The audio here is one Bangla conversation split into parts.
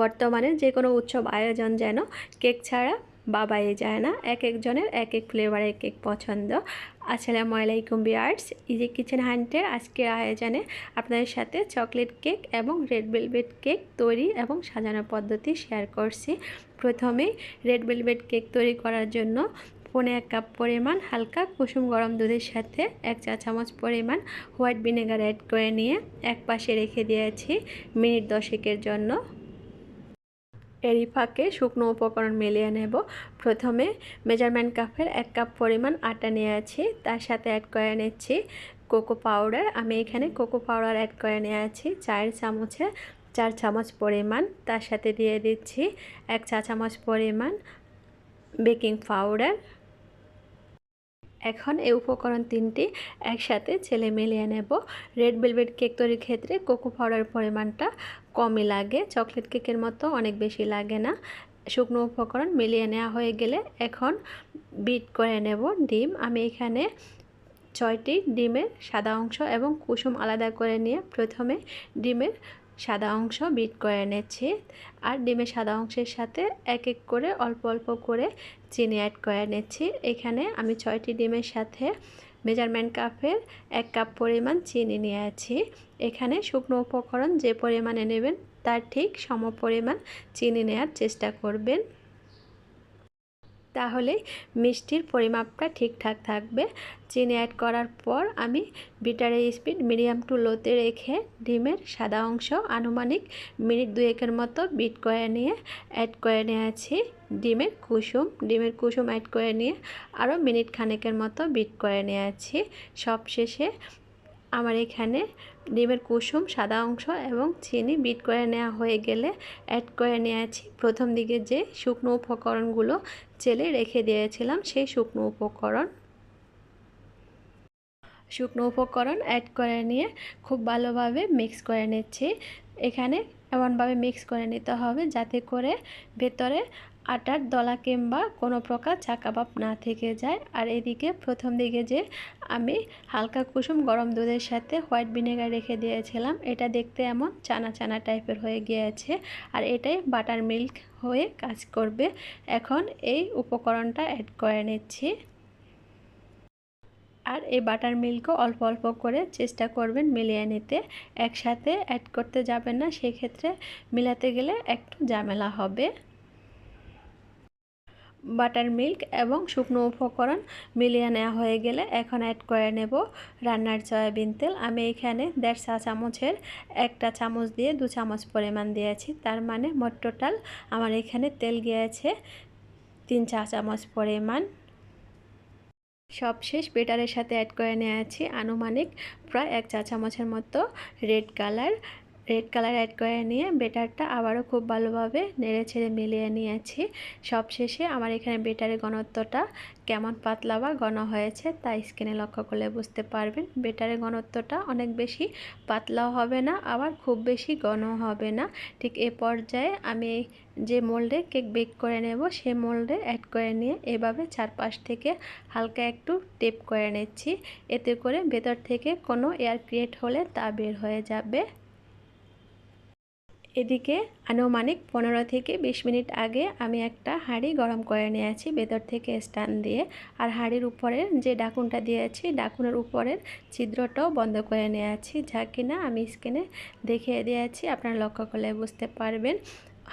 বর্তমানে যে কোনো উৎসব আয়োজন যেন কেক ছাড়া বাবাই যায় না, এক একজনের এক এক ফ্লেভারের কেক পছন্দ। আসসালামু আলাইকুম বিয়ার্স ইজি কিচেন হান্টের আজকের আয়োজনে আপনাদের সাথে চকলেট কেক এবং রেড ভেলভেট কেক তৈরি এবং সাজানোর পদ্ধতি শেয়ার করছি। প্রথমেই রেড ভেলভেট কেক তৈরি করার জন্য পনে এক কাপ পরিমাণ হালকা কুসুম গরম দুধের সাথে এক চা চামচ পরিমাণ হোয়াইট ভিনেগার অ্যাড করে নিয়ে এক পাশে রেখে দিয়েছি মিনিট দশেকের জন্য। এরই ফাঁকে শুকনো উপকরণ মিলিয়ে নেব। প্রথমে মেজারমেন্ট কাপের এক কাপ পরিমাণ আটা নিয়ে আছি, তার সাথে অ্যাড করে নিচ্ছি কোকো পাউডার আমি এখানে কোকো পাউডার অ্যাড করে নিয়ে আছি চায়ের চামচে চার চামচ পরিমাণ। তার সাথে দিয়ে দিচ্ছি এক চা চামচ পরিমাণ বেকিং পাউডার এখন এই উপকরণ তিনটি একসাথে ছেলে মিলিয়ে নেব। রেড ভেলভেট কেক তৈরির ক্ষেত্রে কোকো পাউডার পরিমাণটা কমই লাগে। চকলেট কেকের মতো অনেক বেশি লাগে না। শুকনো উপকরণ মিলিয়ে নেওয়া হয়ে গেলে এখন বিট করে নেব ডিম। আমি এখানে ছয়টি ডিমের সাদা অংশ এবং কুসুম আলাদা করে নিয়ে প্রথমে ডিমের সাদা অংশ বিট করে নিচ্ছি আর ডিমের সাদা অংশের সাথে এক এক করে অল্প অল্প করে চিনি অ্যাড করে নিচ্ছি। এখানে আমি ছয়টি ডিমের সাথে মেজারমেন্ট কাপের এক কাপ পরিমাণ চিনি নিয়ে আছি। এখানে শুকনো উপকরণ যে পরিমাণে নেবেন, তার ঠিক সম পরিমাণ চিনি নেওয়ার চেষ্টা করবেন। তাহলে মিষ্টির পরিমাপটা ঠিকঠাক থাকবে। চিনি অ্যাড করার পর আমি বিটারের স্পিড মিডিয়াম টু লোতে রেখে ডিমের সাদা অংশ আনুমানিক মিনিট দুয়েকের মতো বিট করে নিয়ে অ্যাড করে নিয়েছি ডিমের কুসুম। ডিমের কুসুম অ্যাড করে নিয়ে আরও মিনিট খানেকের মতো বিট করে নিয়েছি। সবশেষে আমার এখানে ডিমের কুসুম, সাদা অংশ এবং চিনি বিট করে নেওয়া হয়ে গেলে অ্যাড করে নিয়েছি। প্রথম দিকে যে শুকনো উপকরণগুলো চেলে রেখে দিয়েছিলাম, সেই শুকনো উপকরণ। শুকনো উপকরণ অ্যাড করে নিয়ে খুব ভালোভাবে মিক্স করে নিচ্ছি। এখানে এমনভাবে মিক্স করে নিতে হবে যাতে করে ভেতরে আটার দলা কিংবা কোনো প্রকার চাকাবাপ না থেকে যায়। আর এদিকে প্রথম দিকে যে আমি হালকা কুসুম গরম দুধের সাথে হোয়াইট ভিনেগার রেখে দিয়েছিলাম, এটা দেখতে এমন চানা চানা টাইপের হয়ে গিয়েছে। আর এটাই বাটার মিল্ক হয়ে কাজ করবে। এখন এই উপকরণটা অ্যাড করে নিচ্ছি। আর এই বাটার মিল্কও অল্প অল্প করে চেষ্টা করবেন মিলিয়ে নিতে। একসাথে অ্যাড করতে যাবেন না, সেক্ষেত্রে মিলাতে গেলে একটু ঝামেলা হবে। বাটার মিল্ক এবং শুকনো উপকরণ মিলিয়ে নেওয়া হয়ে গেলে এখন অ্যাড করে নেব রান্নার সয়াবিন তেল। আমি এখানে দেড় চা চামচের একটা চামচ দিয়ে দু চামচ পরিমাণ দিয়েছি। তার মানে মোট টোটাল আমার এখানে তেল গিয়েছে তিন চা চামচ পরিমাণ। সবশেষ বেটারের সাথে অ্যাড করে নিয়েছি আনুমানিক প্রায় এক চা চামচের মতো red colour red colour add করে নিয়ে বেটারটা আবারও খুব ভালোভাবে নেড়ে ছেড়ে মিলিয়ে নিয়েছি। সবশেষে আমার এখানে বেটারের ঘনত্বটা কেমন পাতলা বা ঘন হয়েছে তা স্কিনে লক্ষ্য করলে বুঝতে পারবেন। বেটারের ঘনত্বটা অনেক বেশি পাতলাও হবে না, আবার খুব বেশি ঘন হবে না। ঠিক এ পর্যায়ে আমি যে মোল্ডে কেক বেক করে নেব সে মোল্ডে অ্যাড করে নিয়ে এভাবে চারপাশ থেকে হালকা একটু টেপ করে নিচ্ছি। এতে করে ভেতর থেকে কোনো এয়ার ক্রিয়েট হলে তা বের হয়ে যাবে। এদিকে আনুমানিক পনেরো থেকে বিশ মিনিট আগে আমি একটা হাঁড়ি গরম করে নিয়েছি, ভেতর থেকে স্ট্যান্ড দিয়ে। আর হাঁড়ির উপরের যে ডাকুনটা দিয়েছি, ডাকুনের উপরের ছিদ্রটাও বন্ধ করে নিয়েছি, যা কিনা আমি স্কিনে দেখিয়ে দিয়েছি, আপনারা লক্ষ্য করলে বুঝতে পারবেন।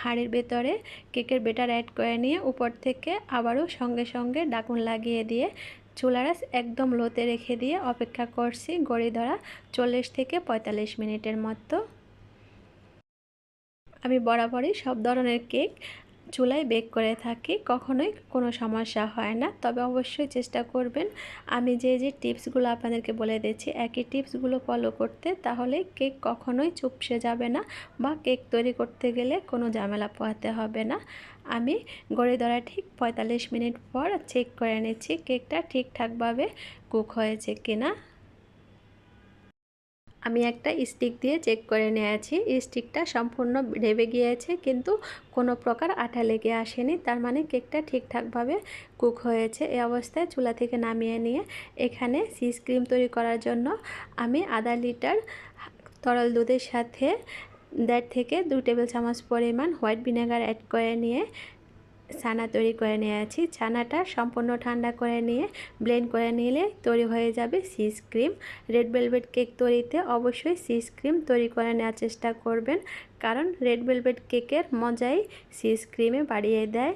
হাঁড়ির ভেতরে কেকের বেটার অ্যাড করে নিয়ে উপর থেকে আবারও সঙ্গে সঙ্গে ডাকুন লাগিয়ে দিয়ে চুলারাস একদম লোতে রেখে দিয়ে অপেক্ষা করছি গড়ি ধরা চল্লিশ থেকে পঁয়তাল্লিশ মিনিটের মতো। আমি বরাবরই সব ধরনের কেক চুলায় বেক করে থাকি, কখনোই কোনো সমস্যা হয় না। তবে অবশ্যই চেষ্টা করবেন। আমি যে যে টিপসগুলো আপনাদেরকে বলে দিচ্ছি একই টিপসগুলো ফলো করতে, তাহলে কেক কখনোই চুপসে যাবে না বা কেক তৈরি করতে গেলে কোনো ঝামেলা পোহাতে হবে না। আমি গড়ে ধরা ঠিক পঁয়তাল্লিশ মিনিট পর চেক করে নিচ্ছি কেকটা ঠিকঠাকভাবে কুক হয়েছে কিনা। আমি একটা স্টিক দিয়ে চেক করে নিয়েছি। স্টিকটা সম্পূর্ণ ঢেবে গিয়েছে, কিন্তু কোনো প্রকার আঠা লেগে আসেনি। তার মানে কেকটা ঠিকঠাকভাবে কুক হয়েছে। এই অবস্থায় চুলা থেকে নামিয়ে নিয়ে এখানে সিজ ক্রিম তৈরি করার জন্য আমি আধা লিটার তরল দুধের সাথে দেড় থেকে দু টেবিল চামচ পরিমাণ হোয়াইট ভিনেগার অ্যাড করে নিয়ে ছানা তৈরি করে নিয়েছি ছানাটা সম্পূর্ণ ঠান্ডা করে নিয়ে ব্লেন্ড করে নিলে তৈরি হয়ে যাবে cheese cream red velvet cake তৈরিতে অবশ্যই সিস ক্রিম তৈরি করে নেওয়ার চেষ্টা করবেন, কারণ রেড ভেলভেট কেকের মজাই সিস ক্রিমে বাড়িয়ে দেয়।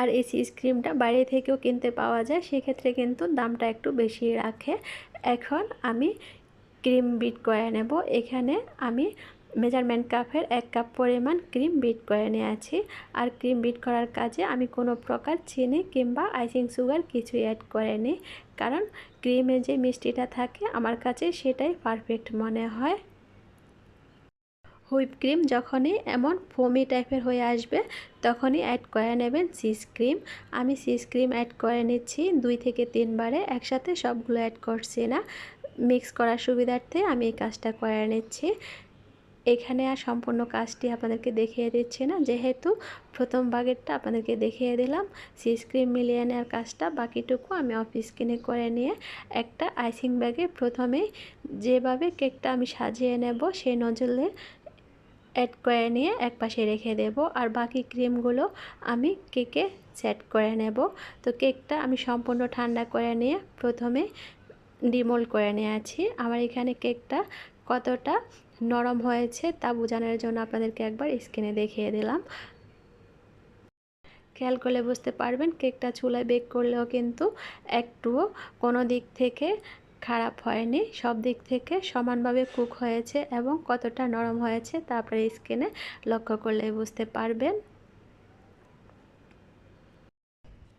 আর এই সিস ক্রিমটা বাইরে থেকেও কিনতে পাওয়া যায়, সেক্ষেত্রে কিন্তু দামটা একটু বেশি রাখে। এখন আমি ক্রিম বিট করে নেব। এখানে আমি মেজারমেন্ট কাপের এক কাপ পরিমাণ ক্রিম বিট করে নিয়েছি। আর ক্রিম বিট করার কাজে আমি কোনো প্রকার চিনি কিংবা আইসিং সুগার কিছুই অ্যাড করিনি। কারণ ক্রিমে যে মিষ্টিটা থাকে, আমার কাছে সেটাই পারফেক্ট মনে হয়। হুইপ ক্রিম যখনই এমন ফোমি টাইপের হয়ে আসবে, তখনই অ্যাড করে নেবেন সিস ক্রিম আমি সিস ক্রিম অ্যাড করে নিচ্ছি দুই থেকে তিনবারে, একসাথে সবগুলো অ্যাড করছি না। মিক্স করার সুবিধার্থে আমি এই কাজটা করে নিচ্ছি। এখানে আর সম্পূর্ণ কাজটি আপনাদেরকে দেখিয়ে দিচ্ছি না। যেহেতু প্রথম বাগেরটা আপনাদেরকে দেখিয়ে দিলাম সিস ক্রিম মিলিয়ে নেওয়ার কাজটা বাকিটুকু আমি অফিস কিনে করে নিয়ে একটা আইসিং ব্যাগে প্রথমে যেভাবে কেকটা আমি সাজিয়ে নেব, সেই নজলে অ্যাড করে নিয়ে এক পাশে রেখে দেব। আর বাকি ক্রিমগুলো আমি কেকে সেট করে নেব। তো কেকটা আমি সম্পূর্ণ ঠান্ডা করে নিয়ে প্রথমে ডিমোল করে নিয়েছি। আমার এখানে কেকটা কতটা নরম হয়েছে তা বোঝানোর জন্য আপনাদেরকে একবার স্ক্রিনে দেখিয়ে দিলাম। খেয়াল করলে বুঝতে পারবেন কেকটা চুলায় বেক করলেও কিন্তু একটুও কোনো দিক থেকে খারাপ হয়নি। সব দিক থেকে সমানভাবে কুক হয়েছে এবং কতটা নরম হয়েছে তা আপনার স্কিনে লক্ষ্য করলে বুঝতে পারবেন।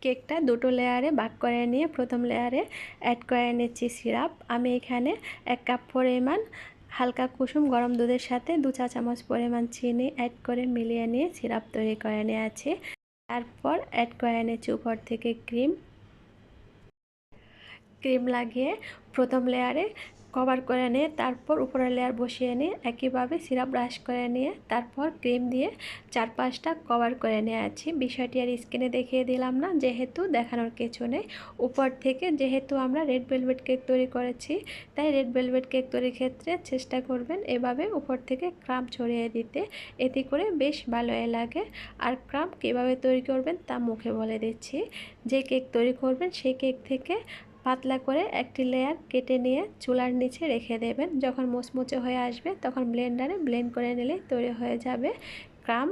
কেকটা দুটো লেয়ারে ভাগ করে নিয়ে প্রথম লেয়ারে অ্যাড করে নিচ্ছি সিরাপ। আমি এখানে এক কাপ পরিমাণ হালকা কুসুম গরম দুধের সাথে দু চা চামচ পরিমাণ চিনি অ্যাড করে মিলিয়ে নিয়ে সিরাপ তৈরি করে আছে। তারপর অ্যাড করে নিয়েছি উপর থেকে ক্রিম ক্রিম লাগিয়ে প্রথম লেয়ারে কভার করে নিয়ে, তারপর উপরের লেয়ার বসিয়ে নিয়ে, একইভাবে সিরাপ ব্রাশ করে নিয়ে, তারপর ক্রিম দিয়ে চার পাঁচটা কভার করে নিয়ে আছি। বিষয়টি আর স্কিনে দেখিয়ে দিলাম না, যেহেতু দেখানোর কিছু নেই। উপর থেকে যেহেতু আমরা রেড ভেলভেট কেক তৈরি করেছি, তাই রেড ভেলভেট কেক তৈরির ক্ষেত্রে চেষ্টা করবেন এভাবে উপর থেকে ক্রাম ছড়িয়ে দিতে। এতে করে বেশ ভালো লাগে। আর ক্রাম কীভাবে তৈরি করবেন তা মুখে বলে দিচ্ছি। যে কেক তৈরি করবেন সেই কেক থেকে পাতলা করে একটি লেয়ার কেটে নিয়ে চুলার নিচে রেখে দেবেন। যখন মোচমোচে হয়ে আসবে, তখন ব্লেন্ডারে ব্লেন্ড করে নিলে তৈরি হয়ে যাবে ক্রাম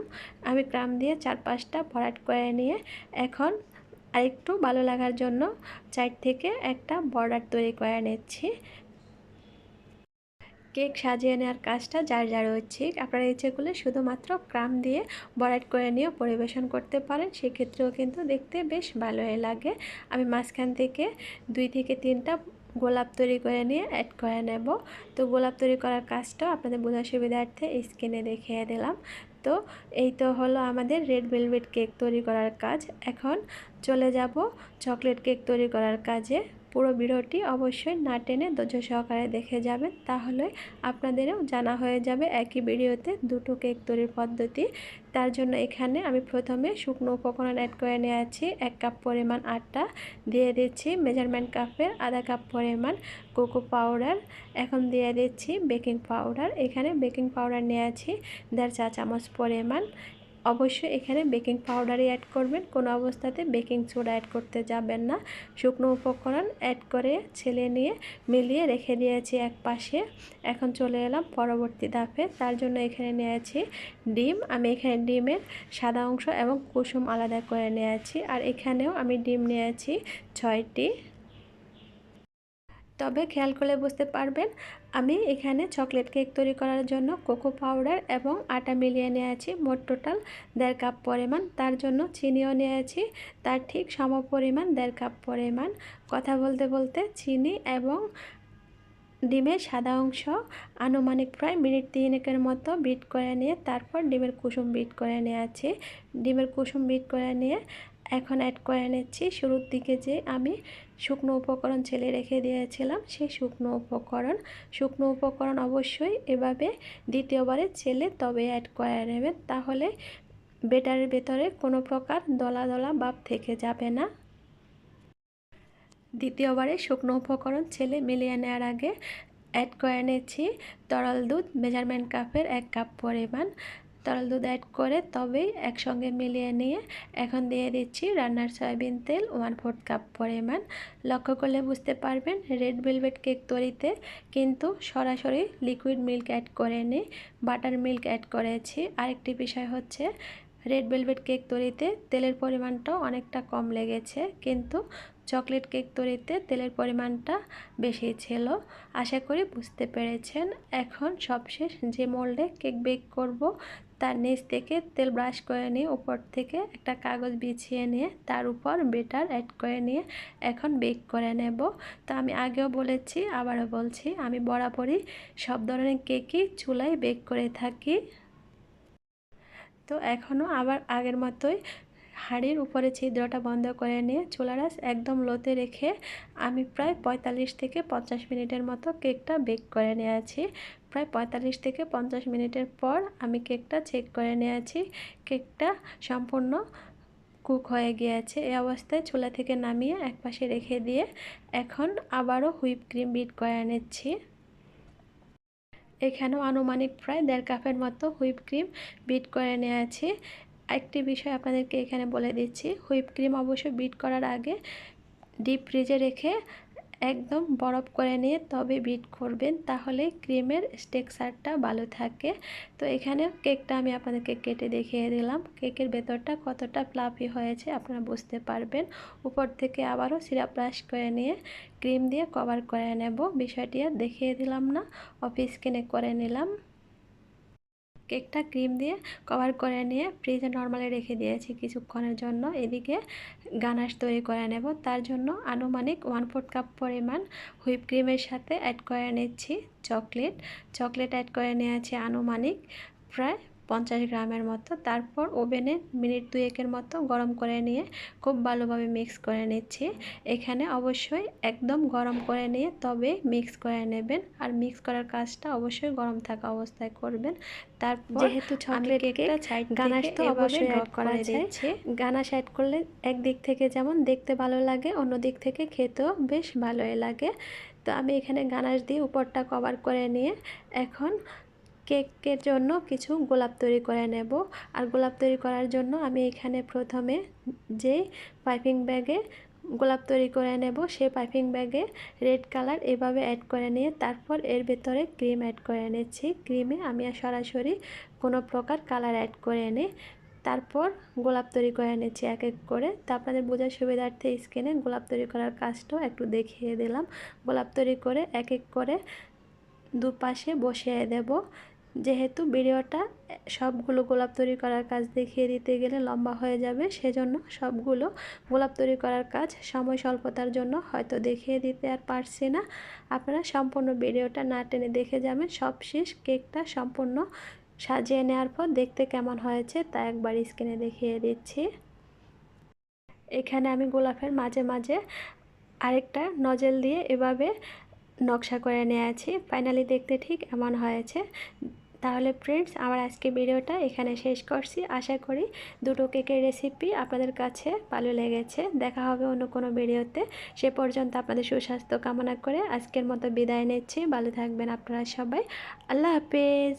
আমি ক্রাম দিয়ে চার পাঁচটা ভরাট করে নিয়ে এখন আরেকটু ভালো লাগার জন্য চার থেকে একটা বর্ডার তৈরি করে নিচ্ছি। কেক সাজিয়ে নেওয়ার কাজটা যার যার হচ্ছে আপনারা ইচ্ছে করলে শুধুমাত্র ক্রাম দিয়ে বরাট করে নিয়েও পরিবেশন করতে পারেন। সেক্ষেত্রেও কিন্তু দেখতে বেশ ভালোই লাগে। আমি মাঝখান থেকে দুই থেকে তিনটা গোলাপ তৈরি করে নিয়ে অ্যাড করে নেব। তো গোলাপ তৈরি করার কাজটাও আপনাদের বোঝার সুবিধার্থে স্ক্রিনে দেখিয়ে দিলাম। তো এই তো হলো আমাদের রেড ভেলভেট কেক তৈরি করার কাজ। এখন চলে যাব চকলেট কেক তৈরি করার কাজে। পুরো ভিডিওটি অবশ্যই না টেনে ধৈর্য সহকারে দেখে যাবেন, তাহলে আপনাদেরও জানা হয়ে যাবে একই ভিডিওতে দুটো কেক তৈরির পদ্ধতি। তার জন্য এখানে আমি প্রথমে শুকনো উপকরণ অ্যাড করে নিয়েছি, এক কাপ পরিমাণ আটা দিয়ে দিচ্ছি মেজারমেন্ট কাপের আধা কাপ পরিমাণ কোকো পাউডার এখন দিয়ে দিচ্ছি বেকিং পাউডার এখানে বেকিং পাউডার নিয়েছি দেড় চা চামচ পরিমাণ অবশ্যই এখানে বেকিং পাউডারই অ্যাড করবেন। কোনো অবস্থাতে বেকিং সোডা অ্যাড করতে যাবেন না। শুকনো উপকরণ অ্যাড করে ছেলে নিয়ে মিলিয়ে রেখে দিয়েছি এক পাশে। এখন চলে এলাম পরবর্তী ধাপে। তার জন্য এখানে নিয়েছি ডিম। আমি এখানে ডিমের সাদা অংশ এবং কুসুম আলাদা করে নিয়েছি। আর এখানেও আমি ডিম নিয়েছি ছয়টি তবে খেয়াল করলে বুঝতে পারবেন, আমি এখানে চকলেট কেক তৈরি করার জন্য কোকো পাউডার এবং আটা মিলিয়ে নিয়েছি, মোট টোটাল দেড় কাপ পরিমাণ। তার জন্য চিনিও নিয়েছি, তার ঠিক সম পরিমাণ দেড় কাপ পরিমাণ। কথা বলতে বলতে চিনি এবং ডিমের সাদা অংশ, আনুমানিক প্রায় মিনিট তিনেকের মতো বিট করে নিয়ে, তারপর ডিমের কুসুম বিট করে নিয়েছি। ডিমের কুসুম বিট করে নিয়ে এখন অ্যাড করে নিচ্ছি। শুরুর দিকে যে আমি শুকনো উপকরণ ছেলে রেখে দিয়েছিলাম সেই শুকনো উপকরণ। শুকনো উপকরণ অবশ্যই এভাবে দ্বিতীয়বারে ছেলে তবে অ্যাড করে নেবেন। তাহলে বেটারের ভেতরে কোনো প্রকার দলা দলা ভাব থেকে যাবে না। দ্বিতীয়বারে শুকনো উপকরণ ছেলে মিলিয়ে নেওয়ার আগে অ্যাড করে নিচ্ছি। তরল দুধ মেজারমেন্ট কাপের এক কাপ পরিমাণ। তরল দুধ অ্যাড করে তবেই একসঙ্গে মিলিয়ে নিয়ে এখন দিয়ে দিচ্ছি রান্নার সয়াবিন তেল ওয়ান ফোর্থ কাপ পরিমাণ। লক্ষ্য করলে বুঝতে পারবেন রেড ভেলভেট কেক তৈরিতে কিন্তু সরাসরি লিকুইড মিল্ক অ্যাড করে নিই বাটার মিল্ক অ্যাড করেছি। আরেকটি বিষয় হচ্ছে রেড ভেলভেট কেক তৈরিতে তেলের পরিমাণটাও অনেকটা কম লেগেছে কিন্তু চকলেট কেক তৈরিতে তেলের পরিমাণটা বেশি ছিল। আশা করি বুঝতে পেরেছেন। এখন সবশেষ যে মোল্ডে কেক বেক করব, তার নিচ থেকে তেল ব্রাশ করে নিয়ে উপর থেকে একটা কাগজ বিছিয়ে নিয়ে তার উপর বেটার অ্যাড করে নিয়ে এখন বেক করে নেব। তো আমি আগেও বলেছি, আবারও বলছি, আমি বরাবরই সব ধরনের কেকই চুলায় বেক করে থাকি। তো এখনও আবার আগের মতোই হাঁড়ির উপরে ছিদ্রটা বন্ধ করে নিয়ে চুলারাস একদম লোতে রেখে আমি প্রায় পঁয়তাল্লিশ থেকে পঞ্চাশ মিনিটের মতো কেকটা বেক করে নিয়েছি। প্রায় পঁয়তাল্লিশ থেকে পঞ্চাশ মিনিটের পর আমি কেকটা চেক করে নিয়েছি। কেকটা সম্পূর্ণ কুক হয়ে গিয়েছে। এই অবস্থায় চুলা থেকে নামিয়ে একপাশে রেখে দিয়ে এখন আবারও হুইপ ক্রিম বিট করে নিচ্ছি। এখানেও আনুমানিক প্রায় দেড় কাপের মতো হুইপ ক্রিম বিট করে নিয়েছি। একটি বিষয় আপনাদেরকে এখানে বলে দিচ্ছি, হুইপ ক্রিম অবশ্যই বিট করার আগে ডিপ ফ্রিজে রেখে একদম বরফ করে নিয়ে তবে বিট করবেন, তাহলে ক্রিমের টেক্সারটা ভালো থাকে। তো এখানে কেকটা আমি আপনাদেরকে কেটে দেখিয়ে দিলাম, কেকের ভেতরটা কতটা ফ্লাফি হয়েছে আপনারা বুঝতে পারবেন। উপর থেকে আবারও সিরাপ ব্রাশ করে নিয়ে ক্রিম দিয়ে কভার করে নেব, বিষয়টি আর দেখিয়ে দিলাম না অফিস কিনে করে নিলাম। কেকটা ক্রিম দিয়ে কভার করে নিয়ে ফ্রিজে নর্মালি রেখে দিয়েছি কিছুক্ষণের জন্য। এদিকে গানাশ তৈরি করে নেব। তার জন্য আনুমানিক ওয়ান ফোর্থ কাপ পরিমাণ হুইপ ক্রিমের সাথে অ্যাড করে নিচ্ছি চকলেট। চকলেট অ্যাড করে নিয়েছি আনুমানিক প্রায় পঞ্চাশ গ্রামের মতো তারপর ওভেনে মিনিট দুয়েকের মতো গরম করে নিয়ে খুব ভালোভাবে মিক্স করে নিচ্ছি। এখানে অবশ্যই একদম গরম করে নিয়ে তবে মিক্স করে নেবেন আর মিক্স করার কাজটা অবশ্যই গরম থাকা অবস্থায় করবেন। তারপর যেহেতু চকলেট কেকটা সাইড গানাশ তো অবশ্যই অ্যাড করা যাচ্ছে গানাশ অ্যাড করলে একদিক থেকে যেমন দেখতে ভালো লাগে অন্য দিক থেকে খেতেও বেশ ভালোই লাগে। তো আমি এখানে গানাশ দিয়ে উপরটা কভার করে নিয়ে এখন কেকের জন্য কিছু গোলাপ তৈরি করে নেব। আর গোলাপ তৈরি করার জন্য আমি এখানে প্রথমে যে পাইপিং ব্যাগে গোলাপ তৈরি করে নেব সেই পাইপিং ব্যাগে রেড কালার এভাবে অ্যাড করে নিয়ে তারপর এর ভেতরে ক্রিম অ্যাড করে নিচ্ছি। ক্রিমে আমি সরাসরি কোনো প্রকার কালার অ্যাড করে নিই তারপর গোলাপ তৈরি করে নিচ্ছি এক এক করে। তা আপনাদের বোঝার সুবিধার্থে স্কিনে গোলাপ তৈরি করার কাজটাও একটু দেখিয়ে দিলাম। গোলাপ তৈরি করে এক এক করে দুপাশে বসিয়ে দেব। যেহেতু ভিডিওটা সবগুলো গোলাপ তৈরি করার কাজ দেখিয়ে দিতে গেলে লম্বা হয়ে যাবে, সেজন্য সবগুলো গোলাপ তৈরি করার কাজ সময় স্বল্পতার জন্য হয়তো দেখিয়ে দিতে আর পারছি না। আপনারা সম্পূর্ণ ভিডিওটা না টেনে দেখে যাবেন। সব শেষ কেকটা সম্পূর্ণ সাজিয়ে নেওয়ার পর দেখতে কেমন হয়েছে তা একবার স্ক্রিনে দেখিয়ে দিচ্ছি। এখানে আমি গোলাপের মাঝে মাঝে আরেকটা নজেল দিয়ে এভাবে নকশা করে নিয়েছি। ফাইনালি দেখতে ঠিক এমন হয়েছে। তাহলে ফ্রেন্ডস আমার আজকে ভিডিওটা এখানে শেষ করছি। আশা করি দুটো কেকের রেসিপি আপনাদের কাছে ভালো লেগেছে। দেখা হবে অন্য কোনো ভিডিওতে। সে পর্যন্ত আপনাদের সুস্বাস্থ্য কামনা করে আজকের মতো বিদায় নিচ্ছি। ভালো থাকবেন আপনারা সবাই। আল্লাহ হাফেজ।